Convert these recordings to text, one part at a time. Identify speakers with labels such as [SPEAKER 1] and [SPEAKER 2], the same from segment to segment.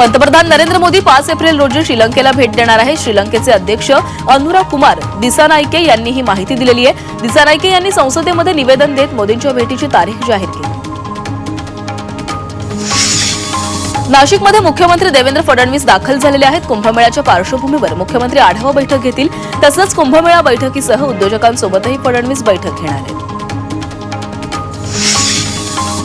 [SPEAKER 1] पंतप्रधान नरेंद्र मोदी पाच एप्रिल रोजी श्रीलंकेला भेट देणार आहे श्रीलंकेचे अध्यक्ष अनुरा कुमार दिसानायके यांनी ही माहिती दिलेली आहे. दिसानायके यांनी संसदेमध्ये निवेदन देत मोदींच्या भेटीची तारीख जाहीर केली. नाशिकमध्ये मुख्यमंत्री देवेंद्र फडणवीस दाखल झालेले आहेत. कुंभमेळ्याच्या पार्श्वभूमीवर मुख्यमंत्री आढावा बैठक घेतील. तसंच कुंभमेळा बैठकीसह उद्योजकांसोबतही फडणवीस बैठक घेणार आहेत.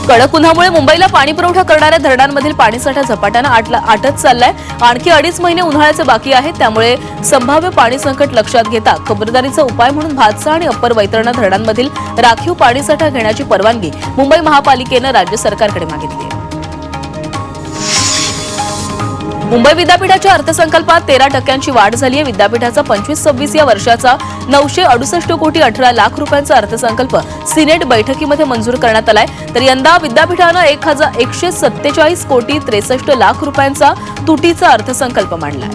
[SPEAKER 1] कडक उन्हामुळे मुंबईला पाणी पुरवठा करणाऱ्या धरणांमधील पाणीसाठा झपाट्यानं आटत चाललाय. आणखी अडीच महिने उन्हाळ्याचे बाकी आहेत त्यामुळे संभाव्य पाणी संकट लक्षात घेता खबरदारीचा उपाय म्हणून भातसा आणि अप्पर वैतरणा धरणांमधील राखीव पाणीसाठा घेण्याची परवानगी मुंबई महापालिकेनं राज्य सरकारकडे मागितली आहे. मुंबई विद्यापीठाच्या अर्थसंकल्पात तेरा टक्क्यांची वाढ झाली आहे. विद्यापीठाचा पंचवीस सव्वीस या वर्षाचा नऊशे अडुसष्ट कोटी अठरा लाख रुपयांचा अर्थसंकल्प सिनेट बैठकीमध्ये मंजूर करण्यात आलाय. तर यंदा विद्यापीठानं एक हजार एकशे सत्तेचाळीस कोटी त्रेसष्ट लाख रुपयांचा तुटीचा अर्थसंकल्प मांडला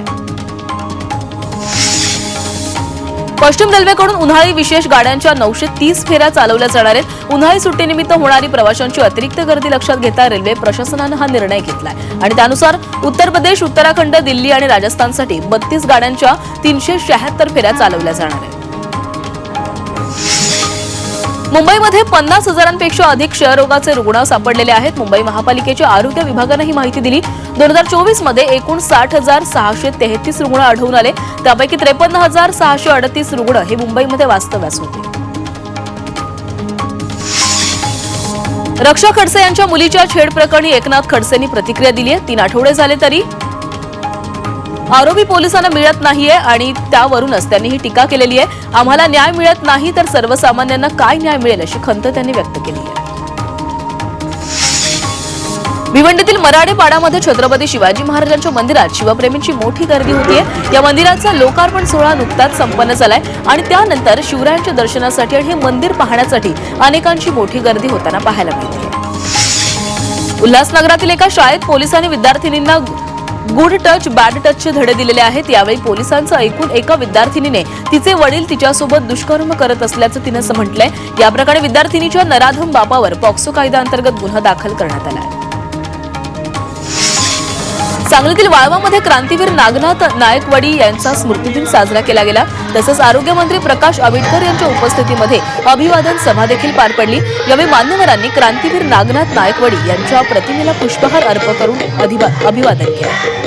[SPEAKER 1] पश्चिम रेल्वेकडून उन्हाळी विशेष गाड्यांच्या नऊशे तीस फेऱ्या चालवल्या जाणार आहेत. उन्हाळी सुट्टीनिमित्त होणारी प्रवाशांची अतिरिक्त गर्दी लक्षात घेता रेल्वे प्रशासनानं हा निर्णय घेतलाय. आणि त्यानुसार उत्तर प्रदेश उत्तराखंड दिल्ली आणि राजस्थानसाठी बत्तीस गाड्यांच्या तीनशे शहात्तर फेऱ्या चालवल्या जाणार आहेत. मुंबईमध्ये पन्नास हजारांपेक्षा अधिक क्षयरोगाचे रुग्ण सापडलेले आहेत. मुंबई महापालिकेच्या आरोग्य विभागानं ही माहिती दिली. दोन हजार चोवीसमध्ये एकूण साठ हजार सहाशे तेहतीस रुग्ण आढळून आले. त्यापैकी त्रेपन्न हजार सहाशे अडतीस रुग्ण हे मुंबईमध्ये वास्तव्यास होते. रक्षा खडसे यांच्या मुलीच्या छेड प्रकरणी एकनाथ खडसेंनी प्रतिक्रिया दिली आहे तीन आठवडे झाले तरी आरोपी पोलिसांना मिळत नाहीये आणि त्यावरूनच त्यांनी ही टीका केलेली आहे. आम्हाला न्याय मिळत नाही तर सर्वसामान्यांना काय न्याय मिळेल अशी खंत त्यांनी व्यक्त केली आहे. भिवंडीतील मराठे पाडामध्ये छत्रपती शिवाजी महाराजांच्या मंदिरात शिवप्रेमींची मोठी गर्दी होतीये. या मंदिराचा लोकार्पण सोहळा नुकताच संपन्न झालाय आणि त्यानंतर शिवरायांच्या दर्शनासाठी आणि हे मंदिर पाहण्यासाठी अनेकांची मोठी गर्दी होताना पाहायला मिळते. उल्हासनगरातील एका शाळेत पोलिसांनी विद्यार्थिनींना गुड टच बॅड टचचे धडे दिलेले आहेत. यावेळी पोलिसांचं ऐकून एका विद्यार्थिनीने तिचे वडील तिच्यासोबत दुष्कर्म करत असल्याचं तिनं असं म्हटलंय. या विद्यार्थिनीच्या नराधम बापावर पॉक्सो कायद्याअंतर्गत गुन्हा दाखल करण्यात आला आहे. सांगलीतील वाळवामध्ये क्रांतीवीर नागनाथ नायकवाडी यांचा स्मृतिदिन साजरा केला गेला. तसंच आरोग्यमंत्री प्रकाश आंबेडकर यांच्या उपस्थितीमध्ये अभिवादन सभा देखील पार पडली. यावेळी मान्यवरांनी क्रांतीवीर नागनाथ नायकवाडी यांच्या प्रतिमेला पुष्पहार अर्पण करून अभिवादन केलं.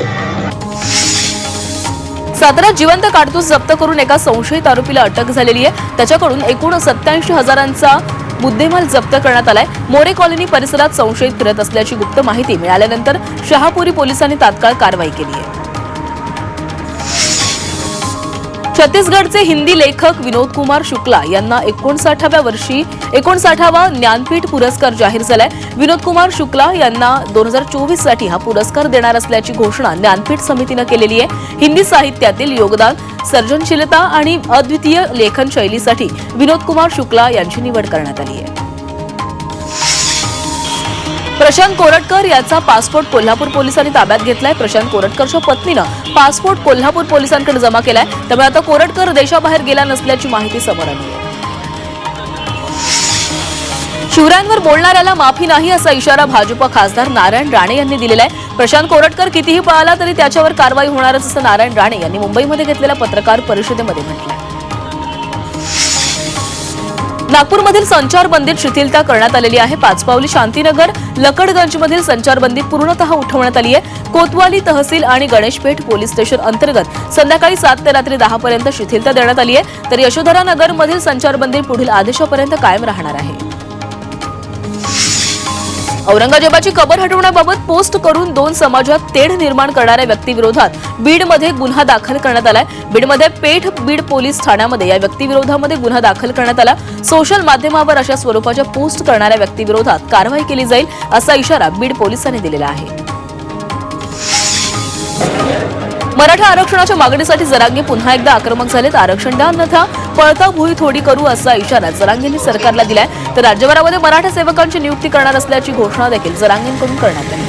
[SPEAKER 1] सातारा जिवंत काडतूस जप्त करून एका संशयित आरोपीला अटक झालेली आहे. त्याच्याकडून एकूण सत्याऐंशी हजारांचा मुद्देमाल जप्त करण्यात आलाय. मोरे कॉलनी परिसरात संशयित फिरत असल्याची गुप्त माहिती मिळाल्यानंतर शहापुरी पोलिसांनी तात्काळ कारवाई केली आहे. छत्तीसगडचे हिंदी लेखक विनोद कुमार शुक्ला यांना एकोणसाठाव्या वर्षी एकोणसाठावा ज्ञानपीठ पुरस्कार जाहीर झालाय. विनोद कुमार शुक्ला यांना दोन हजार चोवीससाठी हा पुरस्कार देणार असल्याची घोषणा ज्ञानपीठ समितीनं केलेली आहे. हिंदी साहित्यातील योगदान सर्जनशीलता आणि अद्वितीय लेखन शैलीसाठी विनोद कुमार शुक्ला यांची निवड करण्यात आली आहे. प्रशांत कोरटकर याचा पासपोर्ट कोल्हापूर पोलिसांनी ताब्यात घेतलाय. प्रशांत कोरटकरच्या पत्नीनं पासपोर्ट कोल्हापूर पोलिसांकडे जमा केलाय. त्यामुळे आता कोरटकर देशाबाहेर गेला नसल्याची माहिती समोर आली आहे. शिवरायांवर बोलणाऱ्याला माफी नाही असा इशारा भाजप खासदार नारायण राणे यांनी दिलेला आहे. प्रशांत कोरटकर कितीही पळाला तरी त्याच्यावर कारवाई होणारच असं नारायण राणे यांनी मुंबईमध्ये घेतलेल्या पत्रकार परिषदेमध्ये म्हटलं नागपूरमधील संचारबंदीत शिथिलता करण्यात आलेली आहे. पाचपावली शांतीनगर लकडगंजमधील संचारबंदी पूर्णतः उठवण्यात आली आहे. कोतवाली तहसील आणि गणेशपेठ पोलीस स्टेशन अंतर्गत संध्याकाळी सात ते रात्री दहा पर्यंत शिथिलता देण्यात आली आहे. तर यशोधरा नगरमधील संचारबंदी पुढील आदेशापर्यंत कायम राहणार आहे. औरंगजेबाची कबर हटवण्याबाबत पोस्ट करून दोन समाजात तेढ निर्माण करणाऱ्या व्यक्तीविरोधात बीडमध्ये गुन्हा दाखल करण्यात आलाय. बीडमध्ये पेठ बीड पोलीस ठाण्यामध्ये या व्यक्तीविरोधामध्ये गुन्हा दाखल करण्यात आला. सोशल माध्यमावर अशा स्वरूपाच्या पोस्ट करणाऱ्या व्यक्तीविरोधात कारवाई केली जाईल असा इशारा बीड पोलिसांनी दिलेला आहे. मराठा आरक्षणाच्या मागणीसाठी जरांगे पुन्हा एकदा आक्रमक झालेत. आरक्षण द्या अन्यथा पळता भुई थोडी करू असा इशारा जरांगेंनी सरकारला दिलाय. तर राज्यभरामध्ये मराठा सेवकांची नियुक्ती करणार असल्याची घोषणा देखील जरांगेंकडून करण्यात आली.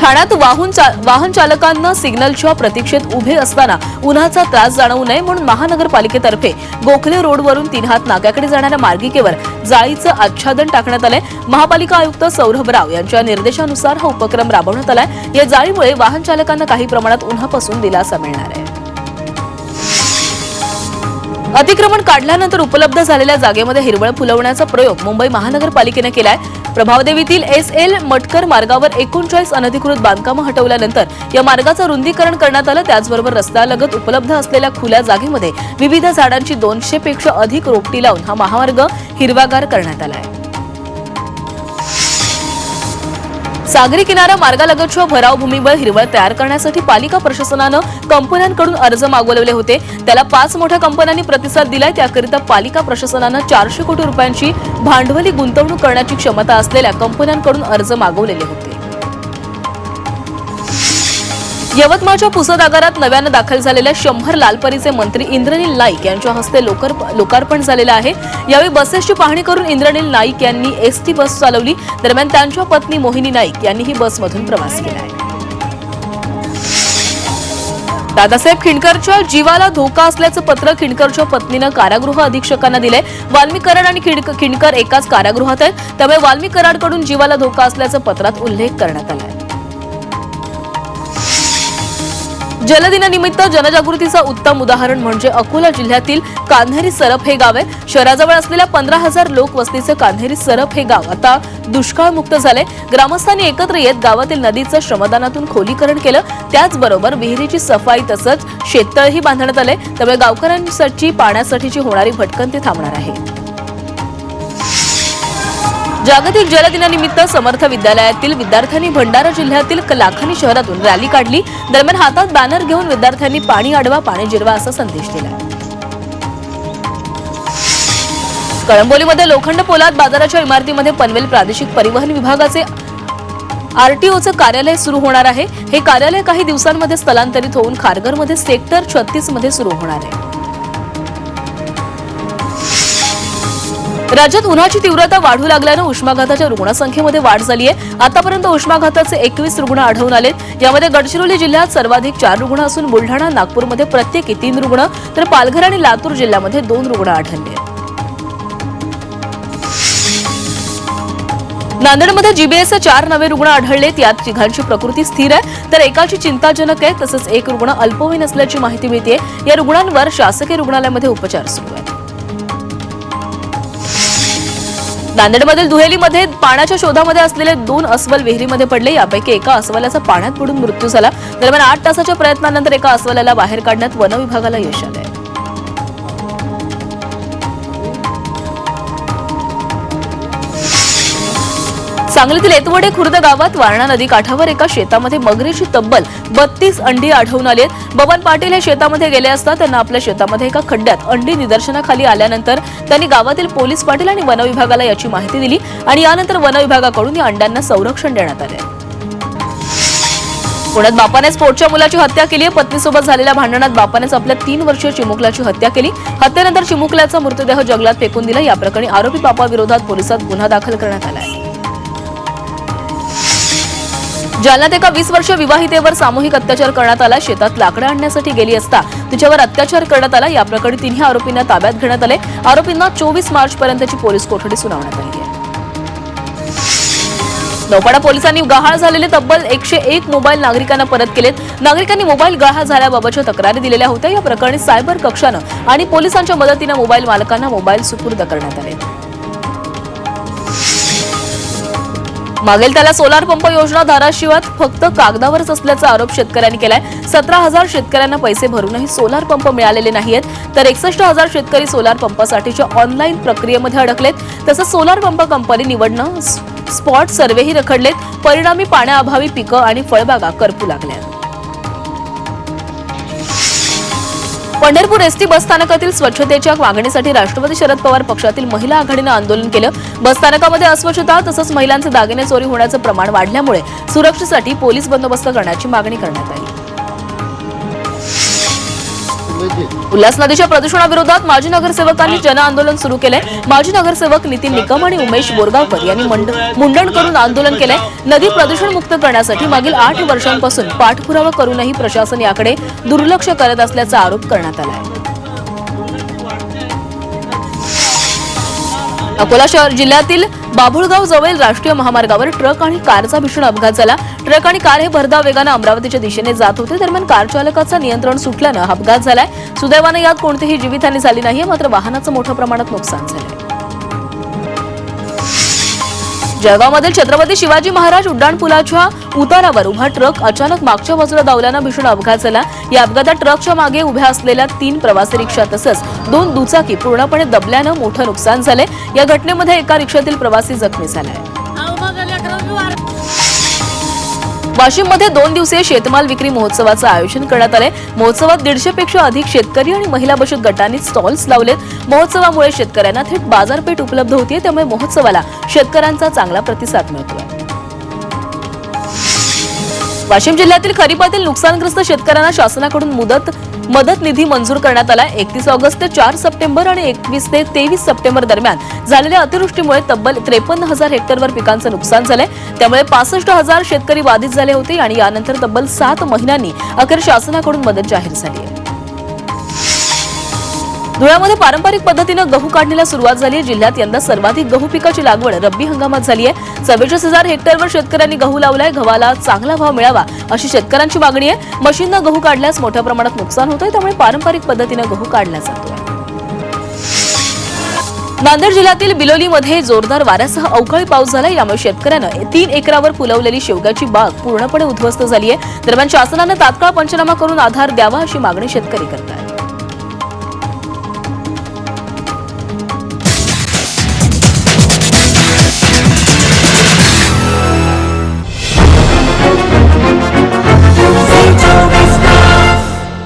[SPEAKER 1] ठाण्यात वाहन चा- वाहन चालकांना सिग्नलच्या प्रतीक्षेत उभे असताना उन्हाचा त्रास जाणवू नये म्हणून महानगरपालिकेतर्फे गोखले रोडवरून तीन हात नाक्याकडे जाणाऱ्या मार्गिकेवर जाळीचं आच्छादन टाकण्यात आलंय. महापालिका आयुक्त सौरभ राव यांच्या निर्देशानुसार हा उपक्रम राबवण्यात आलाय. या जाळीमुळे वाहन चालकांना काही प्रमाणात उन्हापासून दिलासा मिळणार आहे. अतिक्रमण काढल्यानंतर उपलब्ध झालेल्या जागेमध्ये हिरवळ फुलवण्याचा प्रयोग मुंबई महानगरपालिकेनं केलाय. प्रभावदेवीतील एस एल मटकर मार्गावर एकोणचाळीस अनधिकृत बांधकामं हटवल्यानंतर या मार्गाचं रुंदीकरण करण्यात आलं. त्याचबरोबर रस्त्यालगत उपलब्ध असलेल्या खुल्या जागेमध्ये विविध झाडांची दोनशे पेक्षा अधिक रोपटी लावून हा महामार्ग हिरवागार करण्यात आला आहे. सागरी किनारा मार्गालगतच्या भराव भूमीवर हिरवळ तयार करण्यासाठी पालिका प्रशासनानं कंपन्यांकडून अर्ज मागवलेले होते. त्याला पाच मोठ्या कंपन्यांनी प्रतिसाद दिलाय. त्याकरिता पालिका प्रशासनानं चारशे कोटी रुपयांची भांडवली गुंतवणूक करण्याची क्षमता असलेल्या कंपन्यांकडून अर्ज मागवलेले होते. यवतमाळच्या पुसद आगारात नव्यानं दाखल झालेल्या शंभर लालपरीचे मंत्री इंद्रनील नाईक यांच्या हस्ते लोकार्पण झालेलं आहे. यावेळी बसेसची पाहणी करून इंद्रनील नाईक यांनी एसटी बस चालवली. दरम्यान त्यांच्या पत्नी मोहिनी नाईक यांनी ही बसमधून प्रवास केला आहे. दादासाहेब खिंडकरच्या जीवाला धोका असल्याचं पत्र खिंडकरच्या पत्नीनं कारागृह अधीक्षकांना दिलंय. वाल्मिक कराड आणि खिंडक- खिंडकर एकाच कारागृहात आहेत. त्यामुळे वाल्मिक कराडकडून जीवाला धोका असल्याचं पत्रात उल्लेख करण्यात आलाय. जलदिनानिमित्त जनजागृतीचं उत्तम उदाहरण म्हणजे अकोला जिल्ह्यातील कान्हेरी सरप हे गाव आहे. शहराजवळ असलेल्या पंधरा हजार लोकवस्तीचं कान्हेरी सरप हे गाव आता दुष्काळमुक्त झालंय. ग्रामस्थांनी एकत्र येत गावातील नदीचं श्रमदानातून खोलीकरण केलं. त्याचबरोबर विहिरीची सफाई तसंच शेततळही बांधण्यात आलंय. त्यामुळे गावकऱ्यांसाठी पाण्यासाठीची होणारी भटकंती थांबणार आहे. जागतिक जलदिनानिमित्त समर्थ विद्यालयातील विद्यार्थ्यांनी भंडारा जिल्ह्यातील लाखानी शहरातून रॅली काढली. दरम्यान हातात बॅनर घेऊन विद्यार्थ्यांनी पाणी अडवा पाणी जिरवा असा संदेश दिला. कळंबोलीमध्ये लोखंड पोलाद बाजाराच्या इमारतीमध्ये पनवेल प्रादेशिक परिवहन विभागाचे आरटीओचं कार्यालय सुरू होणार आहे. हे कार्यालय काही दिवसांमध्ये स्थलांतरित होऊन खारघरमध्ये सेक्टर छत्तीसमध्ये सुरू होणार आहे. राज्यात उन्हाची तीव्रता वाढू लागल्यानं उष्माघाताच्या रुग्णसंख्येमध्ये वाढ झाली आहे. आतापर्यंत उष्माघाताचे एकवीस रुग्ण आढळून आले यामध्ये गडचिरोली जिल्ह्यात सर्वाधिक चार रुग्ण असून बुलढाणा नागपूरमध्ये प्रत्येकी तीन रुग्ण तर पालघर आणि लातूर जिल्ह्यामध्ये दोन रुग्ण आढळले नांदेडमध्ये जीबीएसचे चार नवे रुग्ण आढळलेत. यात तिघांची प्रकृती स्थिर आहे. तर एकाची चिंताजनक आहे तसंच एक रुग्ण अल्पवयीन असल्याची माहिती मिळते या रुग्णांवर शासकीय रुग्णालयामध्ये उपचार सुरू आहेत. नांदेडमधील दुहेलीमध्ये पाण्याच्या शोधामध्ये असलेले दोन अस्वल विहिरीमध्ये पडले. यापैकी एका अस्वलाचा पाण्यात बुडून मृत्यू झाला. दरम्यान आठ तासाच्या प्रयत्नानंतर एका अस्वलाला बाहेर काढण्यात वनविभागाला यश आलंय. सांगलीतील एतवडे खुर्द गावात वारणा नदी काठावर एका शेतामध्ये मगरीची तब्बल बत्तीस अंडी आढळून आली आहेत. बबन पाटील हे शेतामध्ये गेले असता त्यांना आपल्या शेतामध्ये एका खड्ड्यात अंडी निदर्शनाखाली आल्यानंतर त्यांनी गावातील पोलीस पाटील आणि वनविभागाला याची माहिती दिली आणि यानंतर वनविभागाकडून या अंड्यांना संरक्षण देण्यात आले. पुण्यात बापानेच पोटच्या मुलाची हत्या केली आहे. पत्नीसोबत झालेल्या भांडणात बापानेच आपल्या तीन वर्षीय चिमुकल्याची हत्या केली. हत्येनंतर चिमुकल्याचा मृतदेह जंगलात फेकून दिला. या प्रकरणी आरोपी बापाविरोधात पोलिसात गुन्हा दाखल करण्यात आला जालन्यात एका वीस वर्ष विवाहितेवर सामूहिक अत्याचार करण्यात आला शेतात लाकडं आणण्यासाठी गेली असता तिच्यावर अत्याचार करण्यात आला या प्रकरणी तिन्ही आरोपींना ताब्यात घेण्यात आले. आरोपींना चोवीस मार्च पर्यंतची पोलीस कोठडी सुनावण्यात आली आहे. नौपाडा पोलिसांनी गहाळ झालेले तब्बल एकशे एक मोबाईल नागरिकांना परत केलेत. नागरिकांनी मोबाईल गहाळ झाल्याबाबतच्या तक्रारी दिलेल्या होत्या. या प्रकरणी सायबर कक्षानं आणि पोलिसांच्या मदतीनं मोबाईल मालकांना मोबाईल सुपूर्द करण्यात आले. मागेल त्याला सोलार पंप योजना धाराशिवात फक्त कागदावरच असल्याचा आरोप शेतकऱ्यांनी केलाय. सतरा हजार शेतकऱ्यांना पैसे भरूनही सोलार पंप मिळालेले नाहीयेत. तर एकसष्ट हजार शेतकरी सोलार पंपासाठीच्या ऑनलाईन प्रक्रियेमध्ये अडकलेत. तसंच सोलार पंप कंपनी निवडणं स्पॉट सर्वेही रखडलेत. परिणामी पाण्याअभावी पिकं आणि फळबागा करपू लागल्या पंढरपूर एसटी बसस्थानकातील स्वच्छतेच्या मागणीसाठी राष्ट्रवादी शरद पवार पक्षातील महिला आघाडीनं आंदोलन केलं. बसस्थानकामध्ये अस्वच्छता तसंच महिलांचे दागिने चोरी होण्याचं प्रमाण वाढल्यामुळे सुरक्षेसाठी पोलीस बंदोबस्त करण्याची मागणी करण्यात आली. उल्हास नदीच्या प्रदूषणाविरोधात माजी नगरसेवकांनी जन आंदोलन सुरू केलंय. माजी नगरसेवक नितीन निकम आणि उमेश बोरगावकर यांनी मुंडण करून आंदोलन केलंय. नदी प्रदूषण मुक्त करण्यासाठी मागील आठ वर्षांपासून पाठपुरावा करूनही प्रशासन याकडे दुर्लक्ष करत असल्याचा आरोप करण्यात आला आहे अकोला शहर जिल्ह्यातील बाभुळगाव जवळ राष्ट्रीय महामार्गावर ट्रक आणि कारचा भीषण अपघात झाला. ट्रक आणि कार हे भरधाव वेगानं अमरावतीच्या दिशेने जात होते. दरम्यान कार चालकाचं नियंत्रण सुटल्यानं अपघात झालाय. सुदैवानं यात कोणतीही जीवितहानी झाली नाही मात्र वाहनाचं मोठ्या प्रमाणात नुकसान झालंय. जळगावमधील छत्रपती शिवाजी महाराज उड्डाणपुलाच्या उतारावर उभा ट्रक अचानक मागच्या बाजूला धावल्यानं भीषण अपघात झाला. या अपघातात ट्रकच्या मागे उभ्या असलेल्या तीन प्रवासी रिक्षा तसंच दोन दुचाकी पूर्णपणे दबल्यानं मोठं नुकसान झाले या घटनेमध्ये एका रिक्षातील प्रवासी जखमी झालाय वाशिममध्ये दोन दिवसीय शेतमाल विक्री महोत्सवाचं आयोजन करण्यात आलंय. महोत्सवात दीडशे पेक्षा अधिक शेतकरी आणि महिला बचत गटांनी स्टॉल्स लावलेत. महोत्सवामुळे शेतकऱ्यांना थेट बाजारपेठ उपलब्ध होतीये त्यामुळे महोत्सवाला शेतकऱ्यांचा चांगला प्रतिसाद मिळतोय. वाशिम जिल्ह्यातील खरीपातील नुकसानग्रस्त शेतकऱ्यांना शासनाकडून मुदत मदत निधी मंजूर करण्यात आला एकतीस ऑगस्ट ते चार सप्टेंबर आणि एकवीस ते तेवीस सप्टेंबर दरम्यान झालेल्या अतिवृष्टीमुळे तब्बल त्रेपन्न हजार हेक्टरवर पिकांचं नुकसान झालंय. त्यामुळे पासष्ट हजार शेतकरी बाधित झाले होते आणि यानंतर तब्बल सात महिन्यांनी अखेर शासनाकडून मदत जाहीर झाली आहे. धुळ्यामध्ये पारंपरिक पद्धतीनं गहू काढणीला सुरुवात झाली जिल्ह्यात यंदा सर्वाधिक गहू पिकाची लागवड रब्बी हंगामात झाली आहे. चव्वेचाळीस हजार हेक्टरवर शेतकऱ्यांनी गहू लावलाय. गव्हाला चांगला भाव मिळावा अशी शेतकऱ्यांची मागणी आहे. मशीननं गहू काढल्यास मोठ्या प्रमाणात नुकसान होतंय. त्यामुळे पारंपरिक पद्धतीनं गहू काढला जातोय नांदेड जिल्ह्यातील बिलोलीमध्ये जोरदार वाऱ्यासह अवकाळी पाऊस झाला यामुळे शेतकऱ्यानं तीन एकरावर फुलवलेली शेवग्याची बाग पूर्णपणे उद्ध्वस्त झाली आहे. दरम्यान शासनानं तात्काळ पंचनामा करून आधार द्यावा अशी मागणी शेतकरी करतात